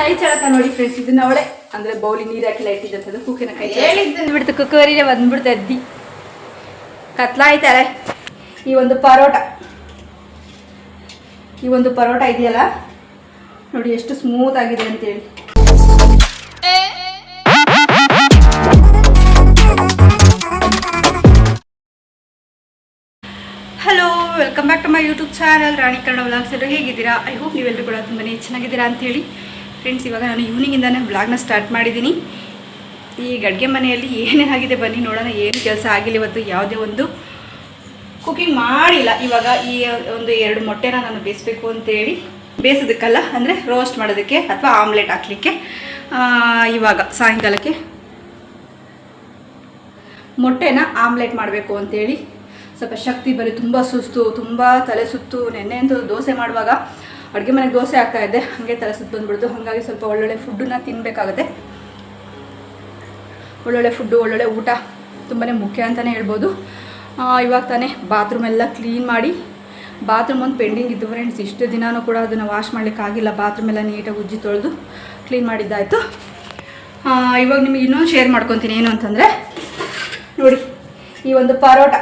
ಕೈ ಚಳಕ ನೋಡಿ ಫ್ರೆಂಡ್ಸ್ ಇದನ್ನ ಅವಳೆ ಅಂದ್ರೆ ಬೌಲಿ ನೀರು ಹಾಕಿಲ್ಲ ಇಟ್ಟಿದ್ದಂಥದ್ದು ಕುಕ್ಕಿನ ಕೈ ಬಿಡ್ತು ಕುಕ್ಕರಿನೇ ಬಂದ್ಬಿಡ್ತು ಅದ್ದಿ ಕತ್ಲಾಯ್ತಾರೆ. ಈ ಒಂದು ಪರೋಟ. ಈ ಒಂದು ಪರೋಟ ಇದೆಯಲ್ಲ? ನೋಡಿ ಎಷ್ಟು ಸ್ಮೂತ್ ಆಗಿದೆ ಅಂತೇಳಿ. Hello welcome back to my YouTube channel Rani Kannada vlogs ಎಲ್ಲರೂ ಹೇಗಿದ್ದೀರಾ? ಐ ಹೋಪ್ ನೀವೆಲ್ಲರೂ ಕೂಡ ತುಂಬಾ ಚೆನ್ನಾಗಿದ್ದೀರಾ ಅಂತೇಳಿ. ಫ್ರೆಂಡ್ಸ್ ಇವಾಗ ನಾನು ಈವ್ನಿಂಗಿಂದಾನೆ ಬ್ಲಾಗ್ನ ಸ್ಟಾರ್ಟ್ ಮಾಡಿದ್ದೀನಿ ಈ ಅಡುಗೆ ಮನೆಯಲ್ಲಿ ಏನೇನಾಗಿದೆ ಬನ್ನಿ ನೋಡೋಣ. ಏನು ಕೆಲಸ ಆಗಿಲ್ಲ ಇವತ್ತು, ಯಾವುದೇ ಒಂದು ಕುಕಿಂಗ್ ಮಾಡಿಲ್ಲ. ಇವಾಗ ಈ ಒಂದು ಎರಡು ಮೊಟ್ಟೆನ ನಾನು ಬೇಯಿಸ್ಬೇಕು ಅಂತೇಳಿ ಬೇಯಿಸೋದಕ್ಕಲ್ಲ, ಅಂದರೆ ರೋಸ್ಟ್ ಮಾಡೋದಕ್ಕೆ ಅಥವಾ ಆಮ್ಲೆಟ್ ಹಾಕಲಿಕ್ಕೆ. ಇವಾಗ ಸಾಯಂಕಾಲಕ್ಕೆ ಮೊಟ್ಟೆನ ಆಮ್ಲೆಟ್ ಮಾಡಬೇಕು ಅಂತೇಳಿ. ಸ್ವಲ್ಪ ಶಕ್ತಿ ಬರೀ ತುಂಬ ಸುಸ್ತು, ತುಂಬ ತಲೆ ಸುತ್ತು, ನೆನ್ನೆ ಅಂತೂ ದೋಸೆ ಮಾಡುವಾಗ ಅಡುಗೆ ಮನೆಗೆ ದೋಸೆ ಆಗ್ತಾ ಇದೆ ಹಾಗೆ ತಲೆ ಸುತ್ತು ಬಂದ್ಬಿಡ್ತು. ಹಾಗಾಗಿ ಸ್ವಲ್ಪ ಒಳ್ಳೊಳ್ಳೆ ಫುಡ್ಡನ್ನ ತಿನ್ನಬೇಕಾಗುತ್ತೆ ಒಳ್ಳೊಳ್ಳೆ ಫುಡ್ಡು ಒಳ್ಳೊಳ್ಳೆ ಊಟ ತುಂಬಾ ಮುಖ್ಯ ಅಂತಲೇ ಹೇಳ್ಬೋದು. ಇವಾಗ ತಾನೇ ಬಾತ್ರೂಮ್ ಎಲ್ಲ ಕ್ಲೀನ್ ಮಾಡಿ ಬಾತ್ರೂಮ್ ಒಂದು ಪೆಂಡಿಂಗ್ ಇದ್ದು ಫ್ರೆಂಡ್ಸ್ ಇಷ್ಟು ದಿನಾನೂ ಕೂಡ ಅದನ್ನು ವಾಶ್ ಮಾಡಲಿಕ್ಕಾಗಿಲ್ಲ ಬಾತ್ರೂಮ್ ಎಲ್ಲ ನೀಟಾಗಿ ಉಜ್ಜಿ ತೊಳೆದು ಕ್ಲೀನ್ ಮಾಡಿದ್ದಾಯಿತು. ಇವಾಗ ನಿಮಗೆ ಇನ್ನೊಂದು ಶೇರ್ ಮಾಡ್ಕೊತೀನಿ. ಏನು ಅಂತಂದರೆ, ನೋಡಿ, ಈ ಒಂದು ಪರೋಟ.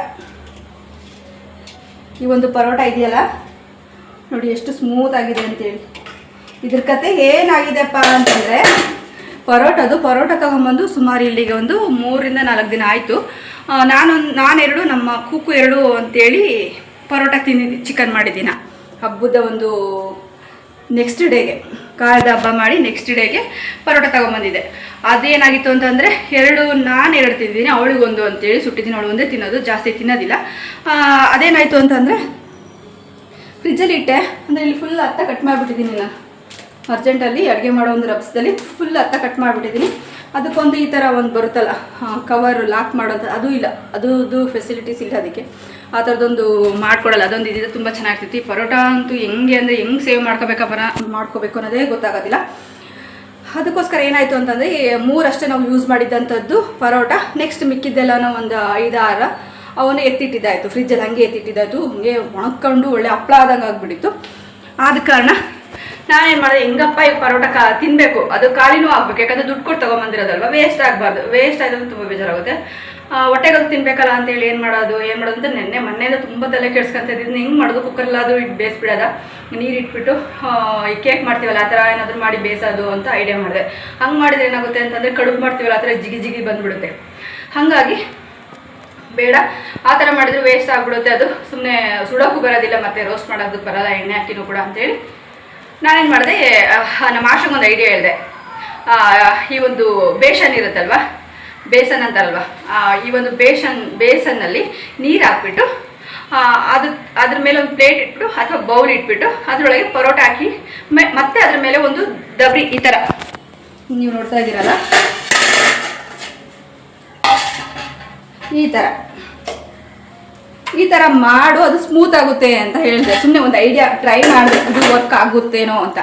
ಈ ಒಂದು ಪರೋಟ ಇದೆಯಲ್ಲ ನೋಡಿ ಎಷ್ಟು ಸ್ಮೂತ್ ಆಗಿದೆ ಅಂತೇಳಿ. ಇದ್ರ ಕತೆ ಏನಾಗಿದೆಪ್ಪ ಅಂತಂದರೆ, ಪರೋಟದು ಪರೋಟ ತಗೊಂಬಂದು ಸುಮಾರು ಇಲ್ಲಿಗೆ ಒಂದು ಮೂರಿಂದ ನಾಲ್ಕು ದಿನ ಆಯಿತು. ನಾನೊಂದು ನಾನೆರಡು, ನಮ್ಮ ಕೂಕು ಎರಡು ಅಂತೇಳಿ ಪರೋಟ ತಿಂದಿದ್ದೆ ಚಿಕನ್ ಮಾಡಿದ್ದೀನ. ಹಬ್ಬದ ಒಂದು ನೆಕ್ಸ್ಟ್ ಡೇಗೆ ಕಾಯ್ದ ಹಬ್ಬ ಮಾಡಿ ನೆಕ್ಸ್ಟ್ ಡೇಗೆ ಪರೋಟ ತಗೊಂಬಂದಿದ್ದೆ. ಅದೇನಾಗಿತ್ತು ಅಂತಂದರೆ, ಎರಡು ನಾನು ಎರಡು ತಿಂದಿದ್ದೀನಿ, ಅವಳಿಗೊಂದು ಅಂತೇಳಿ ಸುಟ್ಟಿದ್ದೀನಿ, ಅವಳು ಒಂದೇ ತಿನ್ನೋದು, ಜಾಸ್ತಿ ತಿನ್ನೋದಿಲ್ಲ. ಅದೇನಾಯಿತು ಅಂತಂದರೆ ಫ್ರಿಜ್ಜಲ್ಲಿ ಇಟ್ಟೆ. ಅಂದರೆ ಇಲ್ಲಿ ಫುಲ್ ಅತ್ತ ಕಟ್ ಮಾಡಿಬಿಟ್ಟಿದ್ದೀನಿ ನಾನು. ಅರ್ಜೆಂಟಲ್ಲಿ ಅಡುಗೆ ಮಾಡೋ ಒಂದು ರಬ್ಸದಲ್ಲಿ ಫುಲ್ ಅತ್ತ ಕಟ್ ಮಾಡಿಬಿಟ್ಟಿದ್ದೀನಿ. ಅದಕ್ಕೊಂದು ಈ ಥರ ಒಂದು ಬರುತ್ತಲ್ಲ ಕವರ್ ಲಾಕ್ ಮಾಡೋದು ಅದು ಇಲ್ಲ. ಅದು ಫೆಸಿಲಿಟೀಸ್ ಇಲ್ಲ ಅದಕ್ಕೆ. ಆ ಥರದೊಂದು ಮಾಡ್ಕೊಡಲ್ಲ. ಅದೊಂದು ಇದ್ದಿದ್ದು ತುಂಬ ಚೆನ್ನಾಗಿರ್ತೈತಿ ಪರೋಟ ಅಂತೂ ಹೆಂಗೆ ಅಂದರೆ ಹೆಂಗೆ ಸೇವ್ ಮಾಡ್ಕೋಬೇಕಾ ಬರ ಮಾಡ್ಕೋಬೇಕು ಅನ್ನೋದೇ ಗೊತ್ತಾಗೋದಿಲ್ಲ. ಅದಕ್ಕೋಸ್ಕರ ಏನಾಯಿತು ಅಂತಂದರೆ ಮೂರಷ್ಟೇ ನಾವು ಯೂಸ್ ಮಾಡಿದ್ದಂಥದ್ದು ಪರೋಟ. ನೆಕ್ಸ್ಟ್ ಮಿಕ್ಕಿದ್ದೆಲ್ಲನೋ ಒಂದು ಐದಾರು ಅವನು ಎತ್ತಿಟ್ಟಿದ್ದಾಯಿತು ಫ್ರಿಜ್ಜಲ್ಲಿ ಹಂಗೆ ಎತ್ತಿಟ್ಟಿದ್ದಾಯಿತು, ಹಂಗೆ ಒಣಕೊಂಡು ಒಳ್ಳೆ ಹಪ್ಪಳ ಆದಂಗೆ ಆಗಿಬಿಟ್ಟಿತ್ತು. ಆದ ಕಾರಣ ನಾನೇನು ಮಾಡಿದೆ, ಹೆಂಗಪ್ಪ, ಈ ಪರೋಟ ಕಾ ತಿನ್ನಬೇಕು ಅದು ಖಾಲಿನೂ ಆಗ್ಬೇಕು, ಯಾಕಂದರೆ ದುಡ್ಡು ಕೊಟ್ಟು ತೊಗೊಂಬಂದಿರೋದಲ್ವ? ವೇಸ್ಟ್ ಆಗಬಾರ್ದು. ವೇಸ್ಟ್ ಆದ್ರೆ ತುಂಬ ಬೇಜಾರಾಗುತ್ತೆ. ಹೊಟ್ಟೆಗೆ ತಿನ್ಬೇಕಲ್ಲ ಅಂತೇಳಿ ಏನು ಮಾಡೋದು ಏನು ಮಾಡೋದು ಅಂತ ನೆನ್ನೆ, ಮೊನ್ನೆಯಿಂದ ತುಂಬ ತಲೆ ಕೆಡ್ಸ್ಕೊಂತ ಇದ್ದೀನಿ. ಹೆಂಗೆ ಮಾಡೋದು? ಕುಕ್ಕರ್ಲಾದರೂ ಇಟ್ಟು ಬೇಯಿಸ್ಬಿಡೋದ? ನೀರು ಇಟ್ಬಿಟ್ಟು ಈ ಕೇಕ್ ಮಾಡ್ತೀವಲ್ಲ, ಆ ಥರ ಏನಾದರೂ ಮಾಡಿ ಬೇಯಿಸೋದು ಅಂತ ಐಡಿಯಾ ಮಾಡಿದೆ. ಹಂಗೆ ಮಾಡಿದ್ರೆ ಏನಾಗುತ್ತೆ ಅಂತಂದರೆ ಕಡುಬು ಮಾಡ್ತೀವಲ್ಲ, ಆ ಥರ ಜಿಗಿ ಜಿಗಿ ಬಂದ್ಬಿಡುತ್ತೆ. ಹಾಗಾಗಿ ಬೇಡ. ಆ ಥರ ಮಾಡಿದ್ರೆ ವೇಸ್ಟ್ ಆಗಿಬಿಡುತ್ತೆ ಅದು. ಸುಮ್ಮನೆ ಸುಡೋಕ್ಕೂ ಬರೋದಿಲ್ಲ ಮತ್ತು ರೋಸ್ಟ್ ಮಾಡೋದಕ್ಕೆ ಬರಲ್ಲ ಎಣ್ಣೆ ಹಾಕಿನೂ ಕೂಡ ಅಂತೇಳಿ. ನಾನೇನು ಮಾಡಿದೆ ನಮ್ಮ ಒಂದು ಐಡಿಯಾ ಹೇಳಿದೆ. ಈ ಒಂದು ಬೇಷನ್ ಇರುತ್ತಲ್ವ? ಬೇಸನ್ ಅಂತಾರಲ್ವ ಆ, ಈ ಒಂದು ಬೇಷನ್ ಬೇಸನ್ನಲ್ಲಿ ನೀರು ಹಾಕ್ಬಿಟ್ಟು ಅದು ಅದ್ರ ಮೇಲೆ ಒಂದು ಪ್ಲೇಟ್ ಇಟ್ಬಿಟ್ಟು ಅಥವಾ ಬೌಲ್ ಇಟ್ಬಿಟ್ಟು ಅದರೊಳಗೆ ಪರೋಟ ಹಾಕಿ ಮತ್ತೆ ಅದ್ರ ಮೇಲೆ ಒಂದು ದಬ್ರಿ ಈ ಥರ. ನೀವು ನೋಡ್ತಾ ಇದ್ದೀರಲ್ಲ? ಈ ಥರ ಈ ಥರ ಮಾಡು, ಅದು ಸ್ಮೂತ್ ಆಗುತ್ತೆ ಅಂತ ಹೇಳಿದೆ. ಸುಮ್ಮನೆ ಒಂದು ಐಡಿಯಾ ಟ್ರೈ ಮಾಡಿದೆ. ಅದು ವರ್ಕ್ ಆಗುತ್ತೇನೋ ಅಂತ.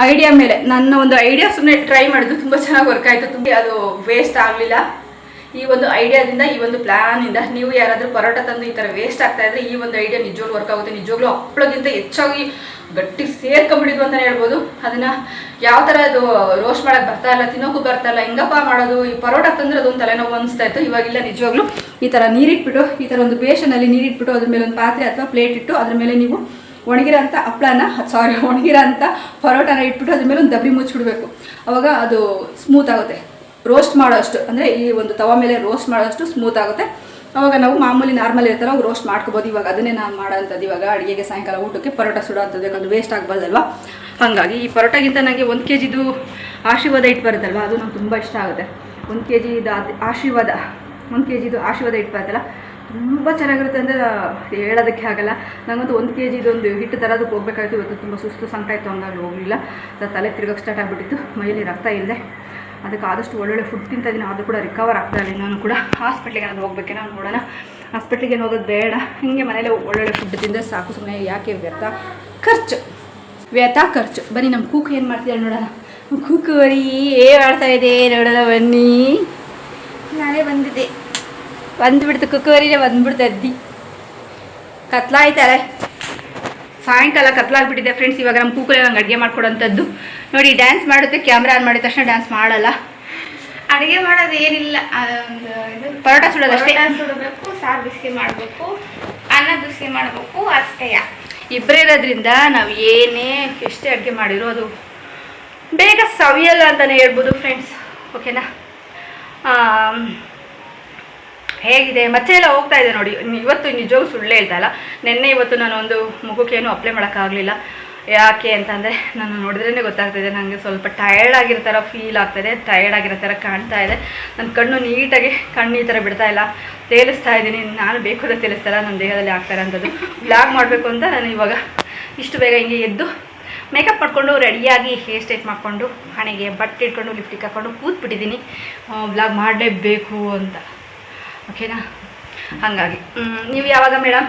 ಐಡಿಯಾ ಮೇಲೆ ನನ್ನ ಒಂದು ಐಡಿಯಾ ಸುಮ್ಮನೆ ಟ್ರೈ ಮಾಡಿದ್ರು ತುಂಬ ಚೆನ್ನಾಗಿ ವರ್ಕ್ ಆಯಿತು. ತುಂಬ ಅದು ವೇಸ್ಟ್ ಆಗಲಿಲ್ಲ. ಈ ಒಂದು ಐಡಿಯಾದಿಂದ ಈ ಒಂದು ಪ್ಲ್ಯಾನಿಂದ ನೀವು ಯಾರಾದರೂ ಪರೋಟ ತಂದು ಈ ಥರ ವೇಸ್ಟ್ ಆಗ್ತಾ ಇದ್ರೆ ಈ ಒಂದು ಐಡಿಯಾ ನಿಜವಾಗ್ಲೂ ವರ್ಕ್ ಆಗುತ್ತೆ. ನಿಜವಾಗ್ಲೂ ಹಪ್ಪಳಗಿಂತ ಹೆಚ್ಚಾಗಿ ಗಟ್ಟಿ ಸೇರ್ಕೊಂಡ್ಬಿಡಿದ್ವು ಅಂತಲೇ ಹೇಳ್ಬೋದು. ಅದನ್ನು ಯಾವ ಥರ ಅದು ರೋಸ್ಟ್ ಮಾಡಕ್ಕೆ ಬರ್ತಾ ಇಲ್ಲ ತಿನ್ನೋಕ್ಕೂ ಬರ್ತಾ ಇಲ್ಲ, ಹೆಂಗಪ್ಪ ಮಾಡೋದು, ಈ ಪರೋಟ ತಂದ್ರೆ ಅದೊಂದು ತಲೆನೋವು ಅನಿಸ್ತಾ ಇತ್ತು. ಇವಾಗಿಲ್ಲ, ನಿಜವಾಗ್ಲೂ ಈ ಥರ ನೀರಿಟ್ಬಿಟ್ಟು, ಈ ಥರ ಒಂದು ಬೇಷನಲ್ಲಿ ನೀರಿಟ್ಬಿಟ್ಟು, ಅದ್ರ ಮೇಲೆ ಒಂದು ಪಾತ್ರೆ ಅಥವಾ ಪ್ಲೇಟ್ ಇಟ್ಟು, ಅದ್ರ ಮೇಲೆ ನೀವು ಒಣಗಿರೋಂಥ ಹಪ್ಪಳನ ಸಾರಿ ಒಣಗಿರೋಂಥ ಪರೋಟನ ಇಟ್ಬಿಟ್ಟು, ಅದ್ರ ಮೇಲೆ ಒಂದು ದಬ್ಬಿ ಮುಚ್ಚಿಬಿಡ್ಬೇಕು ಅವಾಗ ಅದು ಸ್ಮೂತ್ ಆಗುತ್ತೆ. ರೋಸ್ಟ್ ಮಾಡೋಷ್ಟು, ಅಂದರೆ ಈ ಒಂದು ತವ ಮೇಲೆ ರೋಸ್ಟ್ ಮಾಡೋಷ್ಟು ಸ್ಮೂತ್ ಆಗುತ್ತೆ. ಅವಾಗ ನಾವು ಮಾಮೂಲಿ ನಾರ್ಮಲ್ ಇರ್ತಾರೆ ಅವಾಗ ರೋಸ್ಟ್ ಮಾಡ್ಕೋಬೋದು. ಇವಾಗ ಅದನ್ನೇ ನಾನು ಮಾಡೋಂಥದ್ದು ಇವಾಗ ಅಡುಗೆಗೆ ಸಾಯಂಕಾಲ ಊಟಕ್ಕೆ ಪರೋಟ ಸುಡೋಂಥದ್ದು ಯಾಕಂದ್ರೆ ವೇಸ್ಟ್ ಆಗಬಾರ್ದಲ್ವ? ಹಾಗಾಗಿ ಈ ಪರೋಟಗಿಂತ ನನಗೆ ಒಂದು ಕೆ ಜಿದು ಆಶೀರ್ವಾದ ಇಟ್ಟು ಬರುತ್ತಲ್ವ? ಅದು ನಂಗೆ ತುಂಬ ಇಷ್ಟ ಆಗುತ್ತೆ. ಒಂದು ಕೆ ಜಿದು ಆಶೀರ್ವಾದ, ಒಂದು ಕೆ ಜಿದು ಆಶೀರ್ವಾದ ಇಟ್ಟು ಬರುತ್ತಲ್ಲ? ತುಂಬ ಚೆನ್ನಾಗಿರುತ್ತೆ ಅಂದರೆ ಹೇಳೋದಕ್ಕೆ ಆಗಲ್ಲ. ನನಗಂತೂ ಒಂದು ಕೆ ಒಂದು ಹಿಟ್ಟು ತರೋದಕ್ಕೆ ಹೋಗ್ಬೇಕಾಯ್ತು. ಇವತ್ತು ತುಂಬ ಸುಸ್ತು ಸಂಕಟ ಇತ್ತು ಹಂಗಾಗಿ ಹೋಗಲಿಲ್ಲ. ತಲೆ ತಿರ್ಗಕ್ಕೆ ಸ್ಟಾರ್ಟ್ ಆಗಿಬಿಟ್ಟಿತ್ತು. ಮೈಯಲ್ಲಿ ರಕ್ತ ಇಲ್ಲದೆ. ಅದಕ್ಕೆ ಆದಷ್ಟು ಒಳ್ಳೊಳ್ಳೆ ಫುಡ್ ತಿಂತ ಇದ್ದೀನಿ ಆದರೂ ಕೂಡ ರಿಕವರ್ ಆಗ್ತಾ ಇಲ್ಲ ನಾನು ಕೂಡ. ಹಾಸ್ಪಿಟ್ಲಿಗೆ ನಾನು ಹೋಗಬೇಕೇನೋ ನೋಡೋಣ. ಹಾಸ್ಪಿಟ್ಲಿಗೆ ಹೋಗೋದು ಬೇಡ. ಹಿಂಗೆ ಮನೇಲಿ ಒಳ್ಳೊಳ್ಳೆ ಫುಡ್ ತಿಂದರೆ ಸಾಕು. ಸುಮ್ಮನೆ ಯಾಕೆ ವ್ಯರ್ಥ? ಖರ್ಚು. ವ್ಯರ್ಥ ಖರ್ಚು. ಬನ್ನಿ ನಮ್ಮ ಕೂಕು ಏನು ಮಾಡ್ತಿದ್ದಾಳೆ ನೋಡೋಣ. ಕೂಕು ಬರೀ ಏ ಮಾಡ್ತಾ ಇದೆ ನೋಡೋಣ ಬನ್ನಿ. ನಾನೇ ಬಂದಿದ್ದೆ ಬಂದುಬಿಡ್ತು ಕುಕ್ಕುವರಿನೇ ಬಂದುಬಿಡ್ತು ಅದ್ದಿ ಕತ್ಲಾಯ್ತಾರೆ ಸಾಯಂಕಾಲ ಕತ್ಲಾಗ್ಬಿಟ್ಟಿದೆ ಫ್ರೆಂಡ್ಸ್ ಇವಾಗ ನಮ್ಮ ಕೂಕಲೇ ನಂಗೆ ಅಡುಗೆ ಮಾಡ್ಕೊಡೋಂಥದ್ದು. ನೋಡಿ ಡ್ಯಾನ್ಸ್ ಮಾಡುತ್ತೆ ಕ್ಯಾಮ್ರಾ ಆನ್ ಮಾಡಿದ ತಕ್ಷಣ ಡ್ಯಾನ್ಸ್ ಮಾಡಲ್ಲ. ಅಡುಗೆ ಮಾಡೋದು ಏನಿಲ್ಲ ಅದೊಂದು ಇದು. ಪರೋಟ ಸುಡೋದು ಅಷ್ಟೇ. ಸುಡಬೇಕು ಸಾರು ಬಿಸಿ ಮಾಡಬೇಕು ಅನ್ನ ಬಿಸಿ ಮಾಡಬೇಕು ಅಷ್ಟೇ. ಇಬ್ಬರೇ ಇರೋದ್ರಿಂದ ನಾವು ಏನೇ ಎಷ್ಟೇ ಅಡುಗೆ ಮಾಡಿರೋ ಅದು ಬೇಗ ಸವಿಯಲ್ಲ ಅಂತಲೇ ಹೇಳ್ಬೋದು ಫ್ರೆಂಡ್ಸ್ ಓಕೆನಾ ಹೇಗಿದೆ? ಮತ್ತೆ ಎಲ್ಲ ಹೋಗ್ತಾ ಇದೆ ನೋಡಿ. ಇವತ್ತು ನಿಜವಾಗೂ ಸುಳ್ಳೇ ಹೇಳ್ತಾ ಇಲ್ಲ. ನಿನ್ನೆ ಇವತ್ತು ನಾನು ಒಂದು ಮುಖಕ್ಕೇನು ಅಪ್ಲೈ ಮಾಡೋಕ್ಕಾಗಲಿಲ್ಲ. ಯಾಕೆ ಅಂತಂದರೆ ನಾನು ನೋಡಿದ್ರೇ ಗೊತ್ತಾಗ್ತಿದೆ. ನನಗೆ ಸ್ವಲ್ಪ ಟಯರ್ಡ್ ಆಗಿರೋ ಥರ ಫೀಲ್ ಆಗ್ತಾಯಿದೆ ಟಯರ್ಡ್ ಆಗಿರೋ ಥರ ಕಾಣ್ತಾ ಇದೆ. ನನ್ನ ಕಣ್ಣು ನೀಟಾಗಿ ಕಣ್ಣು ಈ ಥರ ಬಿಡ್ತಾ ಇಲ್ಲ. ತೇಲಿಸ್ತಾ ಇದ್ದೀನಿ. ನಾನು ಬೇಕು ಅಂತ ತೇಲಿಸ್ತಾ ಇಲ್ಲ. ನನ್ನ ದೇಹದಲ್ಲಿ ಆಗ್ತಾರೆ ಅಂಥದ್ದು ಬ್ಲಾಗ್ ಮಾಡಬೇಕು ಅಂತ ನಾನು ಇವಾಗ ಇಷ್ಟು ಬೇಗ ಹಿಂಗೆ ಎದ್ದು ಮೇಕಪ್ ಮಾಡಿಕೊಂಡು ರೆಡಿಯಾಗಿ ಹೇರ್ ಸ್ಟೈಟ್ ಮಾಡಿಕೊಂಡು ಹಣೆಗೆ ಬಟ್ಟೆ ಇಟ್ಕೊಂಡು ಲಿಫ್ಟಿಗೆ ಹಾಕ್ಕೊಂಡು ಕೂತ್ಬಿಟ್ಟಿದ್ದೀನಿ. ಬ್ಲಾಗ್ ಮಾಡಲೇಬೇಕು ಅಂತ. ಓಕೆನಾ ಹಾಗಾಗಿ. ನೀವು ಯಾವಾಗ ಮೇಡಮ್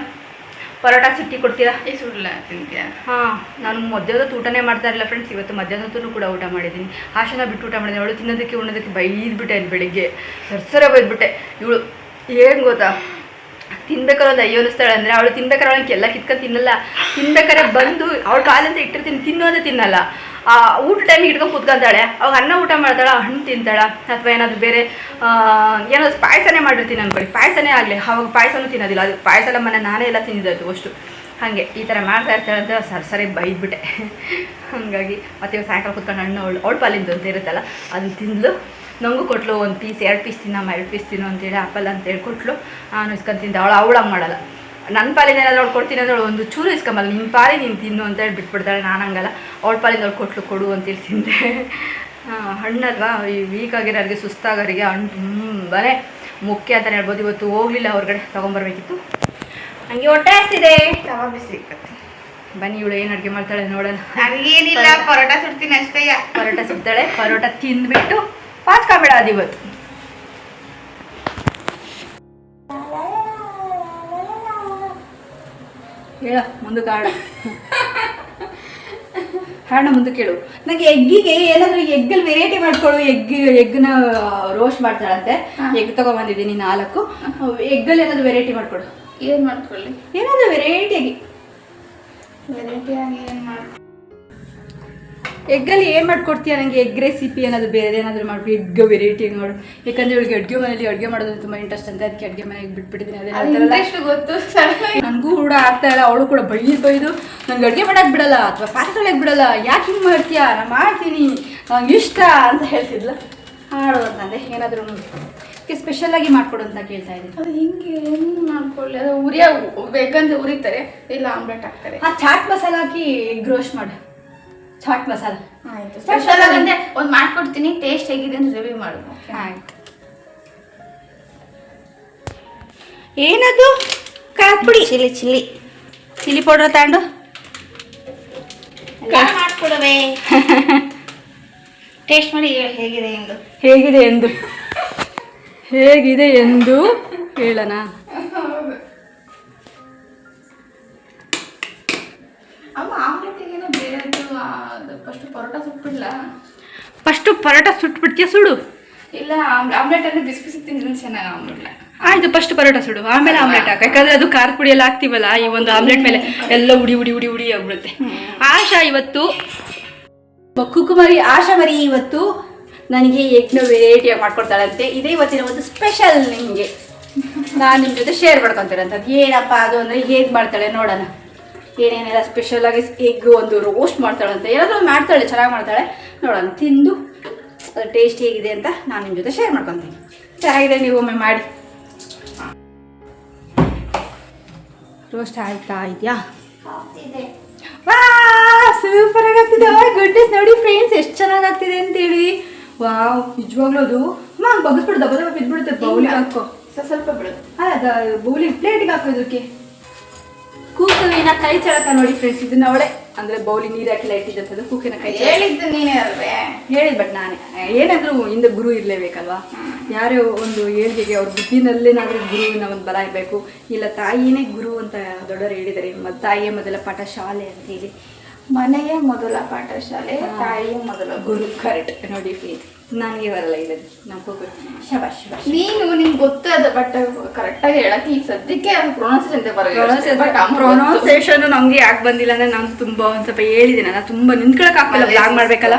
ಪರೋಟ ಸಿಟ್ಟಿ ಕೊಡ್ತೀರಾ? ಈ ಸುಳ್ಳ ತಿಂತೀಯ? ಹಾಂ ನಾನು ಮಧ್ಯಾಹ್ನದ ಊಟನೇ ಮಾಡ್ತಾ ಇರಲಿಲ್ಲ ಫ್ರೆಂಡ್ಸ್ ಇವತ್ತು ಮಧ್ಯಾಹ್ನದೂ ಕೂಡ ಊಟ ಮಾಡಿದ್ದೀನಿ. ಆಶನ ಬಿಟ್ಟು ಊಟ ಮಾಡಿದ್ದೀನಿ. ಅವಳು ತಿನ್ನೋದಕ್ಕೆ ಉಣ್ಣೋದಕ್ಕೆ ಬೈದ್ಬಿಟ್ಟೆ ಅಲ್ಲಿ ಬೆಳಿಗ್ಗೆ. ಸರ್ಸರ ಬೈದ್ಬಿಟ್ಟೆ. ಇವಳು ಏನು ಗೊತ್ತಾ? ತಿನ್ಬೇಕಾದ್ರೆ ಒಂದು ಅಯ್ಯೋ ಅನಿಸ್ತಾಳೆ ಅಂದರೆ ಅವಳು ತಿನ್ಬೇಕಾದ್ರೆ ಅವಳಿಗೆ ಎಲ್ಲ ಕಿತ್ಕೊಂಡು ತಿನ್ನಲ್ಲ. ತಿನ್ಬೇಕಾದ್ರೆ ಬಂದು ಅವಳು ಕಾಲಂತ ಇಟ್ಟಿರ್ತೀನಿ. ತಿನ್ನೋದೇ ತಿನ್ನಲ್ಲ. ಊಟ ಟೈಮಿಗೆ ಇಟ್ಕೊಂಡು ಕೂತ್ಕೊಂತಾಳೆ. ಅವಾಗ ಅನ್ನ ಊಟ ಮಾಡ್ತಾಳೆ ಹಣ್ಣು ತಿಂತಾಳೆ ಅಥವಾ ಏನಾದರೂ ಬೇರೆ ಆ, ಏನಾದ್ರು ಪಾಯಸನೇ ಮಾಡಿರ್ತೀನಿ ಅನ್ಕೊಳ್ಳಿ. ಪಾಯಸನೇ ಆಗಲಿ ಅವಾಗ ಪಾಯಸನೂ ತಿನ್ನೋದಿಲ್ಲ. ಅದು ಪಾಯಸ ಎಲ್ಲ ಮನೆ ನಾನೇ ಎಲ್ಲ ತಿಂದಿದ್ದು ಅಷ್ಟು. ಹಾಗೆ ಈ ಥರ ಮಾಡ್ತಾ ಇರ್ತಾಳೆ ಅಂತ ಸರ್ ಸರಿ ಬೈದ್ಬಿಟ್ಟೆ. ಹಾಗಾಗಿ ಮತ್ತೆ ಸಾಯಂಕಾಲ ಕುತ್ಕೊಂಡು ಹಣ್ಣು ಅವಳು ಅವಳು ಪಾಲಿಂದು ಅಂತ ಇರುತ್ತಲ್ಲ ಅದನ್ನ ತಿಂದ್ಲು. ನಂಗೂ ಕೊಟ್ಲು ಒಂದು ಪೀಸ್ ಎರಡು ಪೀಸ್ ತಿನ್ನಮ್ಮ ಎರಡು ಪೀಸ್ ತಿನ್ನು ಅಂತೇಳಿ ಆಪಲ್ ಅಂತೇಳಿ ಕೊಟ್ಲು. ನಾನು ಇಸ್ಕೊಂಡು ತಿಂದ. ಅವಳು ಅವಳಂಗೆ ಮಾಡಲ್ಲ. ನನ್ನ ಪಾಲಿನ ಏನಾದ್ರು ಅವ್ಳು ಕೊಡ್ತೀನಿ ಅಂದ್ರೆ ಅವಳು ಒಂದು ಚೂರು ಇಸ್ಕೊಂಬಲ್ಲ. ನಿಮ್ಮ ಪಾಲಿ ನೀನು ತಿನ್ನು ಅಂತ ಹೇಳಿ ಬಿಟ್ಬಿಡ್ತಾಳೆ ನಾನು ಹಂಗಲ್ಲ. ಅವಳ ಪಾಲಿಂದ ಅವ್ಳು ಕೊಟ್ಲು ಕೊಡು ಅಂತೇಳಿ ತಿಂದೆ. ಹಣ್ಣಲ್ವಾ? ಈ ವೀಕ್ ಆಗಿರೋರಿಗೆ ಸುಸ್ತಾಗೋರಿಗೆ ಹಣ್ಣು ತುಂಬಾ ಮುಖ್ಯ ಅಂತ ಹೇಳ್ಬೋದು. ಇವತ್ತು ಹೋಗ್ಲಿಲ್ಲ ಹೊರಗಡೆ ತೊಗೊಂಬರ್ಬೇಕಿತ್ತು. ಹಂಗೆ ಹೊಟ್ಟೆ ಹಸ್ತಿದೆ. ತವ ಬಿಸಿ ಬನ್ನಿ ಇವಳು ಏನು ಅಡುಗೆ ಮಾಡ್ತಾಳೆ ನೋಡೋಣ. ನನಗೇನಿಲ್ಲ ಪರೋಟ ಸುಡ್ತೀನಿ ಅಷ್ಟೇ. ಪರೋಟ ಸುಡ್ತಾಳೆ ಪರೋಟ ತಿಂದ್ಬಿಟ್ಟು ಪಾಚ್ಕೊಬೇಡ ಅದು ಇವತ್ತು. ಹೇಳ ಮುಂದಕ್ಕೆ ಹಾಡ ಹಾಡ ಮುಂದಕ್ಕೆ ಕೇಳು. ನನಗೆ ಎಗ್ಗಿಗೆ ಏನಾದರೂ ಎಗ್ಗಲ್ಲಿ ವೆರೈಟಿ ಮಾಡ್ಕೊಳ್ಳು ಎಗ್ ಎಗ್ನ ರೋಸ್ಟ್ ಮಾಡ್ತಾಳಂತೆ. ಎಗ್ ತಗೊಂಬಂದಿದ್ದೀನಿ ನಾಲ್ಕು. ಎಗ್ಗಲ್ಲಿ ಏನಾದರೂ ವೆರೈಟಿ ಮಾಡ್ಕೊಡು. ಏನು ಮಾಡ್ಕೊಳ್ಳಿ? ಏನಾದರೂ ವೆರೈಟಿಯಾಗಿ ವೆರೈಟಿಯಾಗಿ ಏನು ಮಾಡ್ಕೊಳ್ಳಿ ಎಗ್ಗಲ್ಲಿ ಏನು ಮಾಡ್ಕೊಡ್ತೀಯ ನನಗೆ ಎಗ್ ರೆಸಿಪಿ ಅನ್ನೋದು ಬೇರೆ ಏನಾದರೂ ಮಾಡ್ಬಿಟ್ಟು ಎಗ್ ವೆರೈಟಿ ಮಾಡು ಯಾಕಂದ್ರೆ ಇವಳಿಗೆ ಅಡುಗೆ ಮನೆಯಲ್ಲಿ ಅಡುಗೆ ಮಾಡೋದು ತುಂಬ ಇಂಟ್ರೆಸ್ಟ್ ಅಂತ ಅದಕ್ಕೆ ಅಡುಗೆ ಮನೆಗೆ ಬಿಟ್ಬಿಟ್ಟಿದ್ದೀನಿ ಅದೇ ಇಂಟ್ರೆಸ್ಟ್ ಗೊತ್ತು. ನನಗೂ ಕೂಡ ಆಗ್ತಾ ಇಲ್ಲ. ಅವಳು ಕೂಡ ಬಳ್ಳಿ ಬೈದು ನನಗೆ ಅಡುಗೆ ಮಾಡೋಕ್ಕೆ ಬಿಡಲ್ಲ ಅಥವಾ ಪಾತ್ರೆ ತೊಳೆಯಕ್ಕೆ ಬಿಡಲ್ಲ. ಯಾಕೆ ಹಿಂಗೆ ಮಾಡ್ತೀಯಾ? ನಾನು ಮಾಡ್ತೀನಿ. ನಂಗೆ ಇಷ್ಟ ಅಂತ ಹೇಳ್ತಿದ್ಲು. ಮಾಡೋದು ಅಂತಂದೆ ಏನಾದರೂ ಸ್ಪೆಷಲಾಗಿ ಮಾಡ್ಕೊಡು ಅಂತ ಕೇಳ್ತಾ ಇದ್ದೀನಿ. ಅದು ಹಿಂಗೆ ಹೆಂಗೆ ಮಾಡ್ಕೊಳ್ಳಿ ಅದು ಉರಿಯ ಬೇಕಂದ್ರೆ ಉರಿತಾರೆ ಇಲ್ಲ ಆಮ್ಲೆಟ್ ಹಾಕ್ತಾರೆ. ಆ ಚಾಟ್ ಮಸಾಲ ಹಾಕಿ ಎಗ್ ರೋಸ್ಟ್ ಮಾಡು. ಚಾಟ್ ಮಸಾಲ ಆಯಿತು. ಸ್ಪೆಷಲ್ ಆಗಂದ್ರೆ ಒಂದು ಮಾಡ್ಕೊಡ್ತೀನಿ ಟೇಸ್ಟ್ ಹೇಗಿದೆ ಅಂತ ರಿವ್ಯೂ ಮಾಡು ಆಯಿತು. ಏನದು? ಖಾರದ ಪುಡಿ. Chilli chilli. ಚಿಲ್ಲಿ ಪೌಡರ್ ತಗೊಂಡು? ಮಾಡ್ಕೊಡವೆ. ಟೇಸ್ಟ್ ಮಾಡಿ ಹೇಗಿದೆ ಎಂದು. ಹೇಗಿದೆ ಎಂದು? ಹೇಗಿದೆ ಎಂದು ಹೇಳೋಣ ಅಮ್ಮ ಆಮ್ಲೆಟ್ಗೆ ಏನೋ ಬೇರೆ ಫಸ್ಟ್ ಪರೋಟ ಸುಟ್ಬಿಡ್ಲ. ಫಸ್ಟು ಪರೋಟ ಸುಟ್ಬಿಡ್ತೀಯ ಸುಡು? ಇಲ್ಲ ಆಮ್ಲೆಟ್ ಅಂದ್ರೆ ಬಿಸಿ ಬಿಸಿ ತಿಂದ್ರೆ ಚೆನ್ನಾಗಿ ಆಮ್ಲೆಟ್ ಆಯ್ತು ಫಸ್ಟ್ ಪರೋಟ ಸುಡು. ಆಮೇಲೆ ಆಮ್ಲೆಟ್ ಹಾಕ. ಯಾಕಂದ್ರೆ ಅದು ಖಾರ ಪುಡಿ ಎಲ್ಲ ಹಾಕ್ತೀವಲ್ಲ ಈ ಒಂದು ಆಮ್ಲೆಟ್ ಮೇಲೆ ಎಲ್ಲ ಉಡಿ ಉಡಿ ಉಡಿ ಉಡಿ ಆಗ್ಬಿಡುತ್ತೆ. ಆಶಾ ಇವತ್ತು ಕುಕುಮರಿ ಆಶಾ ಮರಿ ಇವತ್ತು ನನಗೆ ಎಗ್ನ ವೆರೈಟಿಯಾಗಿ ಮಾಡ್ಕೊಡ್ತಾಳಂತೆ. ಇದೇ ಇವತ್ತಿನ ಒಂದು ಸ್ಪೆಷಲ್ ನಿಮಗೆ. ನಾನು ನಿಮ್ಮ ಜೊತೆ ಶೇರ್ ಮಾಡ್ಕೊತೀರಂಥದ್ದು ಏನಪ್ಪ ಅದು ಅಂದರೆ ಹೇಗೆ ಮಾಡ್ತಾಳೆ ನೋಡೋಣ. ಏನೇನೆಲ್ಲ ಸ್ಪೆಷಲಾಗಿ ಎಗ್ ಒಂದು ರೋಸ್ಟ್ ಮಾಡ್ತಾಳಂತೆ ಏನಾದರೂ ಮಾಡ್ತಾಳೆ ಚೆನ್ನಾಗಿ ಮಾಡ್ತಾಳೆ. ನೋಡೋಣ ತಿಂದು ಅದು ಟೇಸ್ಟ್ ಹೇಗಿದೆ ಅಂತ ನಾನು ನಿಮ್ಮ ಜೊತೆ ಶೇರ್ ಮಾಡ್ಕೊತೀನಿ. ಚೆನ್ನಾಗಿದೆ ನೀವು ಒಮ್ಮೆ ಮಾಡಿ. ರೋಸ್ಟ್ ಆಯ್ತಾ ಇದೆಯಾ? ವಾ ಸೂಪರ್ ಆಗಿ ಆಗ್ತಿದೆ ಗುಡ್ನೆಸ್ ನೋಡಿ ಫ್ರೆಂಡ್ಸ್ ಎಷ್ಟು ಚೆನ್ನಾಗಿ ಆಗ್ತಿದೆ ಅಂತೇಳಿ. ವಾವ್ ನಿಜವಾಗ್ಲೂ ಅದು ಮಾ ಬಗ್ಸ್ಬಿಡು ದಬ್ಬ ದಬ್ಬ ಬಿದ್ಬಿಡುತ್ತೆ ಬೌಲಿಗೆ ಹಾಕೋ. ಸ್ವಲ್ಪ ಬೌಲಿಗೆ ಪ್ಲೇಟಿಗೆ ಹಾಕೋ ಇದಕ್ಕೆ. ಕೂಕುವಿನ ಕೈ ಚಳಕ ನೋಡಿ ಫ್ರೆಂಡ್ಸ್ ಇದನ್ನ ಅವಳೆ ಅಂದ್ರೆ ಬೌಲಿ ನೀರು ಹಾಕಿಲ್ಲ ಇಟ್ಟಿದ್ದಂಥದ್ದು ಕೂಕಿನ ಕೈ ಹೇಳಿದ್ದು ನೀನೇ ಅಲ್ವೇ? ಹೇಳಿದ್ ಬಟ್ ನಾನೇ. ಏನಾದ್ರೂ ಹಿಂದೆ ಗುರು ಇರಲೇಬೇಕಲ್ವಾ? ಯಾರೇ ಒಂದು ಏಳಿಗೆಗೆ ಅವ್ರ ಬುದ್ಧಿನಲ್ಲೇನಾದ್ರೂ ಗುರುವಿನ ಒಂದು ಬಲ ಇರಬೇಕು ಇಲ್ಲ ತಾಯಿನೇ ಗುರು ಅಂತ ದೊಡ್ಡವರು ಹೇಳಿದ್ದಾರೆ ಮತ್ತು ತಾಯಿಯೇ ಮೊದಲ ಪಾಠ ಶಾಲೆ ಅಂತ ಹೇಳಿ. ಮನೆಯೇ ಮೊದಲ ಪಾಠಶಾಲೆ ತಾಯಿಯೇ ಮೊದಲ ಗುರು. ಕರೆಕ್ಟ್ ನೋಡಿ ಪ್ಲೀಸ್ ನನಗೆ ಬರಲ್ಲ ಇದು. ನಮಗೂ ಶಬಾಷ್ ನೀನು ನಿಮ್ಗೆ ಗೊತ್ತದ ಬಟ್ ಕರೆಕ್ಟಾಗಿ ಹೇಳಕ್ಕೆ ಈ ಸದ್ಯಕ್ಕೆ ಅದು ಪ್ರೊನೌನ್ಸೇಷನ್ ಅಂತ ಬರಲ್ಲ ಪ್ರೊನೌನ್ಸೇಷನ್ ನಮ್ಗೆ ಯಾಕೆ ಬಂದಿಲ್ಲ ಅಂದ್ರೆ ನಾನು ತುಂಬಾ ಒಂದ್ ಸ್ವಲ್ಪ ಹೇಳಿದ್ದೀನಿ ನಾನು ತುಂಬಾ ನಿಂತ್ಕೊಳಕ್ ಆಗ್ತಿಲ್ಲ ಅದೇ ಬ್ಲಾಗ್ ಮಾಡ್ಬೇಕಲ್ಲ.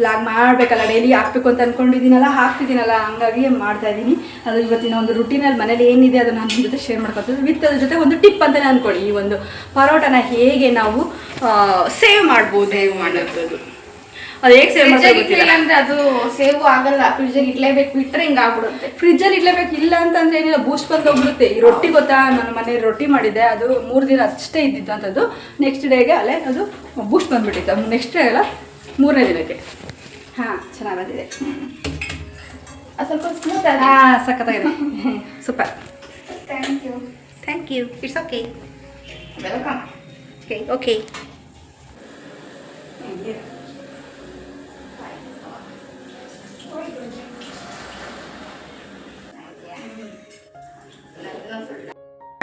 ಬ್ಲಾಗ್ ಮಾಡ್ಬೇಕಲ್ಲ ಡೈಲಿ ಹಾಕ್ಬೇಕು ಅಂತ ಅಂದ್ಕೊಂಡಿದ್ದೀನಲ್ಲ ಹಾಕ್ತಿದ್ದೀನಲ್ಲ ಹಂಗಾಗಿ ಮಾಡ್ತಾ ಇದ್ದೀನಿ. ಅದು ಇವತ್ತಿನ ಒಂದು ರುಟೀನಲ್ಲಿ ಮನೇಲಿ ಏನಿದೆ ಅದು ನಾನು ನಿಮ್ಮ ಜೊತೆ ಶೇರ್ ಮಾಡ್ಕೊತೀನಿ ವಿತ್ ಅದ್ರ ಜೊತೆ ಒಂದು ಟಿಪ್ ಅಂತಲೇ ಅಂದ್ಕೊಳ್ಳಿ ಈ ಒಂದು ಪರೋಟನ ಹೇಗೆ ನಾವು ಸೇವ್ ಮಾಡ್ಬೋದು. ಸೇವ್ ಮಾಡೋದು ಅದು ಹೇಗೆ ಸೇವ್ ಗೊತ್ತಿಲ್ಲ. ಅಂದ್ರೆ ಅದು ಸೇವ್ ಆಗಲ್ಲ. ಫ್ರಿಜ್ಜಲ್ಲಿ ಇಡ್ಲೇಬೇಕು ಬಿಟ್ಟರೆ ಹಿಂಗೆ ಆಗ್ಬಿಡುತ್ತೆ. ಫ್ರಿಜ್ಜಲ್ಲಿ ಇಡ್ಲೇಬೇಕು ಇಲ್ಲ ಅಂತಂದ್ರೆ ಏನಿಲ್ಲ ಬೂಸ್ಟ್ ಬಂದು ಹೋಗ್ಬಿಡುತ್ತೆ ಈ ರೊಟ್ಟಿ ಗೊತ್ತಾ? ನಾನು ಮನೇಲಿ ರೊಟ್ಟಿ ಮಾಡಿದ್ದೆ. ಅದು ಮೂರು ದಿನ ಅಷ್ಟೇ ಇದ್ದಿದ್ದು ಅಂಥದ್ದು ನೆಕ್ಸ್ಟ್ ಡೇಗೆ ಅಲ್ಲೇ ಅದು ಬೂಸ್ಟ್ ಬಂದ್ಬಿಟ್ಟಿತ್ತು. ನೆಕ್ಸ್ಟ್ ಡೇ ಅಲ್ಲ ಮೂರನೇ ದಿನಕ್ಕೆ. ಹಾಂ ಚೆನ್ನಾಗಿ ಬಂದಿದೆ ಸ್ವಲ್ಪ ಸ್ಮೂತ್ ಹಾಂ ಸಖತ್ತಾಗಿದೆ. Super thank you thank you it's okay welcome okay okay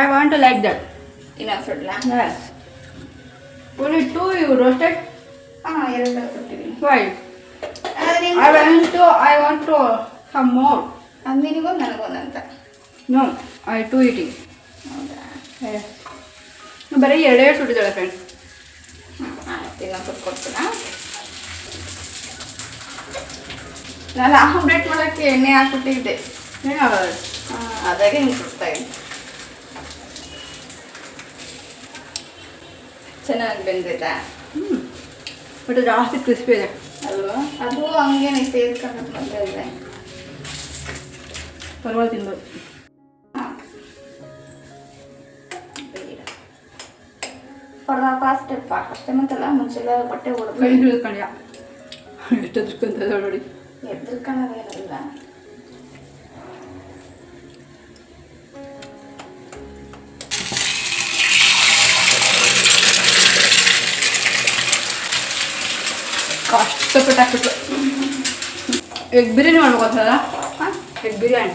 I want to like that ಇನ್ನೊಂದು ಸುಡ್ಲ? Only two you roasted? ಹಾಂ ಎರಡು ಕೊಟ್ಟಿದ್ದೀನಿ. Why? ಅದು want I want to, I want to some more. ಅದು ನಿನಗೊಂದು ನನಗೊಂದು ಅಂತ No, I two eating. ಹೌದಾ. ಬರೀ ಎರಡೇ ಸುಟ್ಟಿದ್ದಾಳೆ ಫ್ರೆಂಡ್ಸ್ ಆಯ್ತು ಇನ್ನೊಂದು ಸ್ವಲ್ಪ ಕೊಡ್ತೀನಾ ನಾನು ಆಮ್ಲೆಟ್ ಮಾಡೋಕ್ಕೆ ಎಣ್ಣೆ ಹಾಕ್ಬಿಟ್ಟಿದ್ದೆ. ಅದಾಗೆ ಹಿಂಗೆ ಕೊಡ್ತಾ ಇದ್ದೆ ಚೆನ್ನಾಗಿ ಬೆಂದಿದೆ ಹ್ಞೂ ಬಟ್ ಜಾಸ್ತಿ ಕ್ರಿಸ್ಪಿ ಇದೆ. ಅಲ್ವಾ ಅದು ಹಂಗೇನೆ ಸೇರ್ಕೊಂಡು ಬಂದಿದೆ ಇದೆ. ಪರವಾಗಿ ತಿನ್ಬೋದು ಫರ್ದಾ ಫಾಸ್ಟ್ ಅಷ್ಟೇ ಮಂತಲ್ಲ ಮುಂಚೆಲ್ಲ ಬಟ್ಟೆ ಕೈ ಹೊಡೆದು ನೋಡಿ ಅದ್ಕೊಂತದ ನೋಡಿ ಸಪ್ರೇಟ್ ಹಾಕ್ಬಿಟ್ಟು ಎಗ್ ಬಿರಿಯಾನಿ ಮಾಡ್ಬೇಕು ಅಂತಲ್ಲ ಹಾಂ? ಎಗ್ ಬಿರಿಯಾನಿ.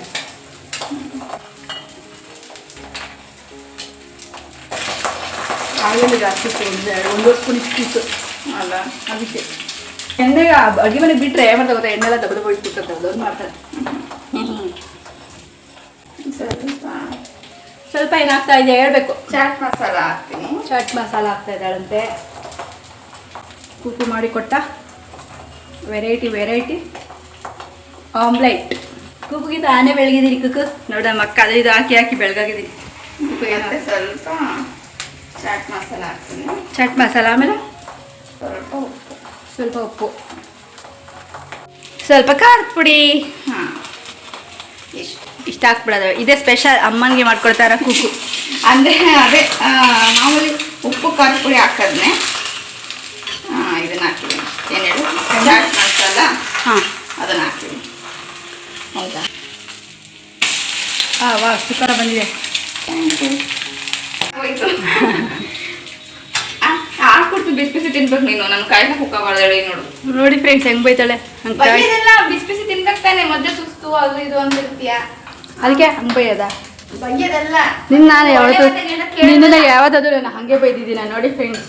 ಆಗಲಿ ಜಾಸ್ತಿ ಒಂದು ಒಂದೂವರೆ ಸ್ಪೂನ್ ಇಷ್ಟಿತ್ತು. ಅಲ್ಲ. ಅದಕ್ಕೆ. ಎಣ್ಣೆಗೆ ಅಡುಗೆ ಮನೆಗೆ ಬಿಟ್ಟರೆ ಮತ್ತೆ ಗೊತ್ತಾ? ಎಣ್ಣೆಲ್ಲ ದಬ್ಬದ ದಬ್ಬ ದಬ್ಬ ಇಟ್ಬಿಡ್ತಾರೆ ಅದೊಂದು ಮಾಡ್ತಾರೆ. ಸ್ವಲ್ಪ. ಏನಾಗ್ತಾ ಇದೆ ಹೇಳ್ಬೇಕು. ಚಾಟ್ ಮಸಾಲ ಹಾಕ್ತೀನಿ. ಚಾಟ್ ಮಸಾಲ ಹಾಕ್ತಾ ಇದ್ದಾಳಂತೆ. ಕೂಕು ಮಾಡಿ ಕೊಟ್ಟ? ವೆರೈಟಿ ವೆರೈಟಿ ಆಮ್ಲೆಟ್ ಕೂಗುಗಿಂತ ಆನೆ ಬೆಳಗಿದ್ದೀರಿ ಕುಕ್ಕು? ನೋಡ ಮಕ್ಕ ಅದು ಇದು ಹಾಕಿ ಹಾಕಿ ಮತ್ತೆ ಸ್ವಲ್ಪ ಚಾಟ್ ಮಸಾಲ ಹಾಕ್ತೀನಿ. ಚಾಟ್ ಮಸಾಲ ಆಮೇಲೆ? ಸ್ವಲ್ಪ ಉಪ್ಪು. ಸ್ವಲ್ಪ ಉಪ್ಪು. ಸ್ವಲ್ಪ ಖಾರದ ಪುಡಿ. ಹಾಂ. ಇಷ್ಟು ಇಷ್ಟ ಹಾಕ್ಬಿಡೋದು ಇದೇ ಸ್ಪೆಷಲ್ ಅಮ್ಮನಿಗೆ ಮಾಡ್ಕೊಡ್ತಾರ ಕುಕ್ಕು. ಅಂದರೆ ಅದೇ ಮಾಮೂಲಿ ಉಪ್ಪು ಖಾರದ ಪುಡಿ ಹಾಕದ್ನೆ ಇದನ್ನ ಹಾಕಿದ್ದೀನಿ ಏನು ಮಸಾಲ ಹಾಂ. ಅದನ್ನು ಹಾಕ್ತೀವಿ. ಹೌದಾ? ಹಾಂ ವಾ ಸೂಪರ್ ಬಂದಿದೆ. ಹೋಯ್ತು ಹಾಕ್ಬಿಡ್ತು ಬಿಸಿ ಬಿಸಿ ತಿನ್ಬೇಕು ನೀನು. ನನ್ನ ಕಾಯಿನ ಕುಕ್ಕ ಮಾಡ್ದಾಳೆ ನೋಡು. ನೋಡಿ ಫ್ರೆಂಡ್ಸ್ ಹೆಂಗ್ ಬೈತಾಳೆ? ಬೈಯದೆಲ್ಲ ಬಿಸಿ ಬಿಸಿ ತಿನ್ಬೇಕು ತಾನೆ. ಮಧ್ಯೆ ಸುಸ್ತು ಅದು ಇದು ಅದಕ್ಕೆ ಹಂಗ್ ಬೈಯೋದಾ? ಬೈಯದೆಲ್ಲ. ನಿನ್ನ ನಾನು ಯಾವತ್ತು. ನಿನ್ನ ಯಾವತ್ತಾದ್ರೂ ನಾನು ಹಾಗೆ ಬೈದಿದ್ದೀನಿ? ನೋಡಿ ಫ್ರೆಂಡ್ಸ್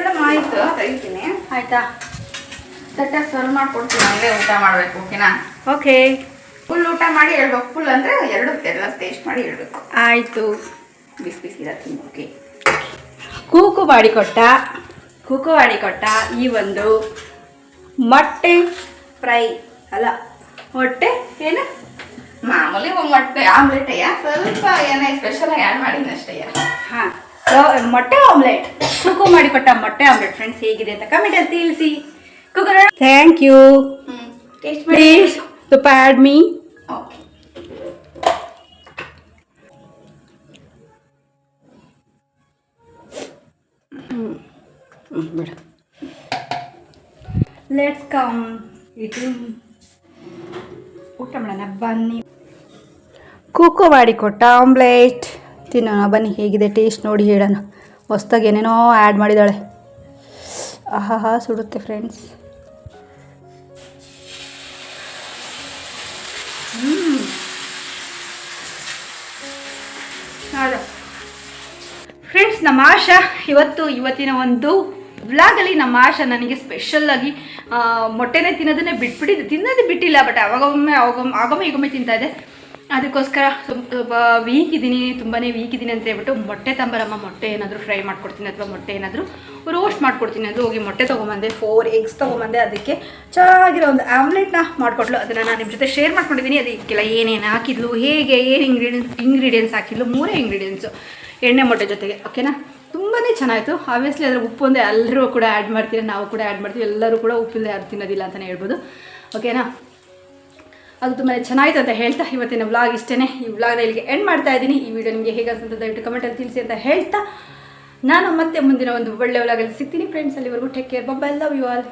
ಮೇಡಮ್ ಆಯ್ತು. ತೆಗಿತೀನಿ. ಆಯ್ತಾ? ತಟ್ಟೆ ಸರ್ವ್ ಮಾಡ್ಕೊಡ್ತೀನಿ ಹಂಗೆ ಊಟ ಮಾಡ್ಬೇಕು ಓಕೆನಾ? ಓಕೆ. ಫುಲ್ ಊಟ ಮಾಡಿ ಹೇಳ್ಬೇಕು ಫುಲ್ ಅಂದರೆ ಎರಡು ಎಲ್ಲ ಟೇಸ್ಟ್ ಮಾಡಿ ಹೇಳ್ಬೇಕು ಆಯಿತು. ಬಿಸಿ ಬಿಸಿ ಇರತ್ತೀನಿ ಓಕೆ? ಕೂಕು ಮಾಡಿಕೊಟ್ಟ ಕೂಕು ಮಾಡಿಕೊಟ್ಟ ಈ ಒಂದು ಮೊಟ್ಟೆ ಫ್ರೈ. ಅಲ್ಲ ಮೊಟ್ಟೆ ಏನು? ಮಾಮೂಲಿ ಒಂದು ಮೊಟ್ಟೆ ಆಮ್ಲೆಟಯ್ಯ ಸ್ವಲ್ಪ ಏನೇ ಸ್ಪೆಷಲ್ ಆಗಿ ಆ್ಯಡ್ ಮಾಡಿದ್ದೀನಿ ಅಷ್ಟಯ್ಯ ಹಾಂ. ಮೊಟ್ಟೆ ಆಮ್ಲೆಟ್ ಕುಕ್ಕು ಮಾಡಿಕೊಟ್ಟ ಮೊಟ್ಟೆ ಆಮ್ಲೆಟ್ ಫ್ರೆಂಡ್ಸ್ ಹೇಗಿದೆ ಅಂತ ಕಮೆಂಟಲ್ಲಿ ತಿಳಿಸಿ. ಕುಕು ಥ್ಯಾಂಕ್ ಯು ಟೇಸ್ಟ್ ಮಾಡಿ. ಪ್ಲೀಸ್ ತುಪ್ಪ ಆ್ಯಡ್ ಮೀ ಓಕೆ ಬಿಡು. ಲೆಟ್ಸ್ ಕಮ್ ಇದು ಊಟ ಮಾಡೋಣ. ಬನ್ನಿ. ಕುಕ್ಕು ಮಾಡಿಕೊಟ್ಟ ಆಮ್ಲೆಟ್ ತಿನ್ನೋಣ ಬನ್ನಿ, ಹೇಗಿದೆ ಟೇಸ್ಟ್ ನೋಡಿ ಹೇಳೋಣ. ಹೊಸ್ದಾಗಿ ಏನೇನೋ ಆ್ಯಡ್ ಮಾಡಿದ್ದಾಳೆ ಆಹಾ ಸುಡುತ್ತೆ ಫ್ರೆಂಡ್ಸ್ ಫ್ರೆಂಡ್ಸ್ ನಮ್ಮ ಆಶಾ ಇವತ್ತು ಇವತ್ತಿನ ಒಂದು ವ್ಲಾಗಲ್ಲಿ ನಮ್ಮ ಆಶಾ ನನಗೆ ಸ್ಪೆಷಲ್ಲಾಗಿ ಮೊಟ್ಟೆನೇ ತಿನ್ನೋದನ್ನೇ ಬಿಟ್ಬಿಟ್ಟಿದ್ದು ತಿನ್ನೋದು ಬಿಟ್ಟಿಲ್ಲ ಬಟ್ ಅವಾಗೊಮ್ಮೆ ಅವಾಗೊಮ್ಮೆ ಆಗೊಮ್ಮೆ ಈಗೊಮ್ಮೆ ತಿಂತಾ ಇದೆ. ಅದಕ್ಕೋಸ್ಕರ ಸ್ವಲ್ಪ ವೀಕ್ ಇದ್ದೀನಿ ತುಂಬಾ ವೀಕ್ ಇದ್ದೀನಿ ಅಂತ ಹೇಳ್ಬಿಟ್ಟು ಮೊಟ್ಟೆ ತಂಬರಮ್ಮ ಮೊಟ್ಟೆ ಏನಾದರೂ ಫ್ರೈ ಮಾಡ್ಕೊಡ್ತೀನಿ ಅಥವಾ ಮೊಟ್ಟೆ ಏನಾದರೂ ರೋಸ್ಟ್ ಮಾಡ್ಕೊಡ್ತೀನಿ. ಅದು ಹೋಗಿ ಮೊಟ್ಟೆ ತೊಗೊಂಬಂದೆ ಫೋರ್ ಎಗ್ಸ್ ತೊಗೊಂಬಂದೆ ಅದಕ್ಕೆ ಚೆನ್ನಾಗಿರೋ ಒಂದು ಆಮ್ಲೆಟ್ನ ಮಾಡಿಕೊಟ್ಲು. ಅದನ್ನು ನಾನು ನಿಮ್ಮ ಜೊತೆ ಶೇರ್ ಮಾಡ್ಕೊಂಡಿದ್ದೀನಿ ಅದಕ್ಕೆಲ್ಲ ಏನೇನು ಹಾಕಿದ್ಲು, ಹೇಗೆ, ಏನು ಇಂಗ್ರೀಡಿಯನ್ಸ್ ಇಂಗ್ರೀಡಿಯೆಂಟ್ಸ್ ಹಾಕಿದ್ಲು, ಮೂರೇ ಇಂಗ್ರೀಡಿಯೆಂಟ್ಸು ಎಣ್ಣೆ ಮೊಟ್ಟೆ ಜೊತೆಗೆ ಓಕೆನಾ ತುಂಬಾ ಚೆನ್ನಾಯಿತು. ಆಬ್ವಿಯಸ್ಲಿ ಅದರ ಉಪ್ಪು ಒಂದೇ ಎಲ್ಲರೂ ಕೂಡ ಆ್ಯಡ್ ಮಾಡ್ತೀರಾ, ನಾವು ಕೂಡ ಆ್ಯಡ್ ಮಾಡ್ತೀವಿ. ಎಲ್ಲರೂ ಕೂಡ ಉಪ್ಪಿಲ್ಲದೆ ಯಾರು ತಿನ್ನೋದಿಲ್ಲ ಅಂತಲೇ ಹೇಳ್ಬೋದು. ಓಕೆನಾ ಅದು ತುಂಬಾ ಚೆನ್ನಾಗಿತ್ತು ಅಂತ ಹೇಳ್ತಾ ಇವತ್ತಿನ ವ್ಲಾಗ್ ಇಷ್ಟೇ ಈ ವ್ಲಾಗ್ನ ಇಲ್ಲಿಗೆ ಎಂಡ್ ಮಾಡ್ತಾ ಇದ್ದೀನಿ. ಈ ವಿಡಿಯೋ ನಿಮಗೆ ಹೇಗೆ ಅಂತ ದಯವಿಟ್ಟು ಕಮೆಂಟಲ್ಲಿ ತಿಳಿಸಿ ಅಂತ ಹೇಳ್ತಾ ನಾನು ಮತ್ತೆ ಮುಂದಿನ ಒಂದು ಒಳ್ಳೆ ವ್ಲಾಗಲ್ಲಿ ಸಿಗ್ತೀನಿ. ಫ್ರೆಂಡ್ಸ್ ಅಲ್ಲಿವರೆಗೂ ಟೇಕ್ ಕೇರ್ ಬಬ್ಬ ಲವ್ ಯು ಆಲ್